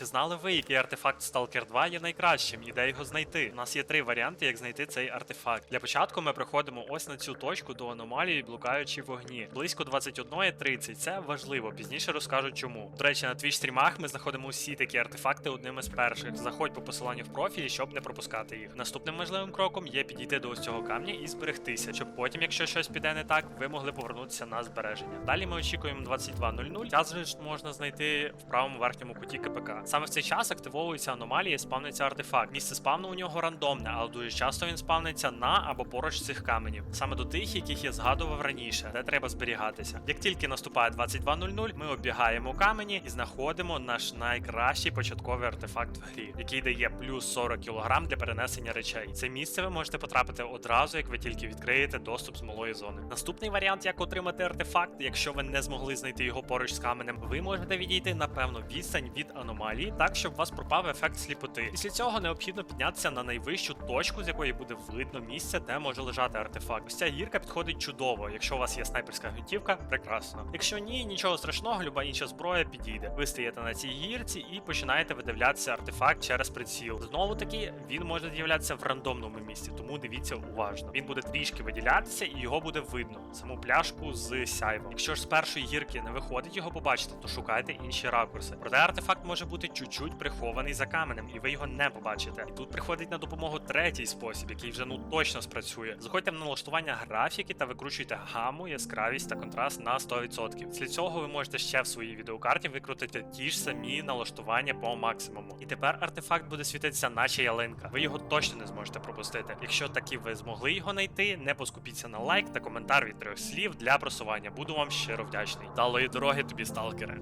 Чи знали ви, який артефакт Stalker 2 є найкращим і де його знайти? У нас є три варіанти, як знайти цей артефакт. Для початку ми приходимо ось на цю точку до аномалії, блукаючи вогні. Близько 21.30. Це важливо, пізніше розкажу чому. До речі, на Twitch стрімах ми знаходимо усі такі артефакти одними з перших. Заходь по посиланню в профілі, щоб не пропускати їх. Наступним важливим кроком є підійти до ось цього камня і зберегтися, щоб потім, якщо щось піде не так, ви могли повернутися на збереження. Далі ми очікуємо 22.00. Час же ж можна знайти в правому верхньому куті КПК. Саме в цей час активовується аномалія і спавниться артефакт. Місце спавну у нього рандомне, але дуже часто він спавниться на або поруч цих каменів. Саме до тих, яких я згадував раніше, де треба зберігатися. Як тільки наступає 22.00, ми оббігаємо камені і знаходимо наш найкращий початковий артефакт в грі, який дає плюс 40 кг для перенесення речей. Це місце ви можете потрапити одразу, як ви тільки відкриєте доступ з малої зони. Наступний варіант, як отримати артефакт, якщо ви не змогли знайти його поруч з каменем, ви можете відійти на певну відстань від аномалії, так щоб у вас пропав ефект сліпоти. Після цього необхідно піднятися на найвищу точку, з якої буде видно місце, де може лежати артефакт. Ось ця гірка підходить чудово. Якщо у вас є снайперська гвинтівка, прекрасно. Якщо ні, нічого страшного, люба інша зброя підійде. Ви стаєте на цій гірці і починаєте видивлятися артефакт через приціл. Знову таки, він може з'являтися в рандомному місці, тому дивіться уважно. Він буде трішки виділятися і його буде видно. Саму пляшку з сяйвом. Якщо ж з першої гірки не виходить його побачити, то шукайте інші ракурси. Проте артефакт може бути чуть-чуть прихований за каменем, і ви його не побачите. І тут приходить на допомогу третій спосіб, який вже ну точно спрацює. Заходьте в налаштування графіки та викручуйте гаму, яскравість та контраст на 100%. Після цього ви можете ще в своїй відеокарті викрутити ті ж самі налаштування по максимуму. І тепер артефакт буде світитися, наче ялинка. Ви його точно не зможете пропустити. Якщо таки ви змогли його знайти, не поскупіться на лайк та коментар від трьох слів для просування. Буду вам щиро вдячний. Далої дороги тобі, сталкере.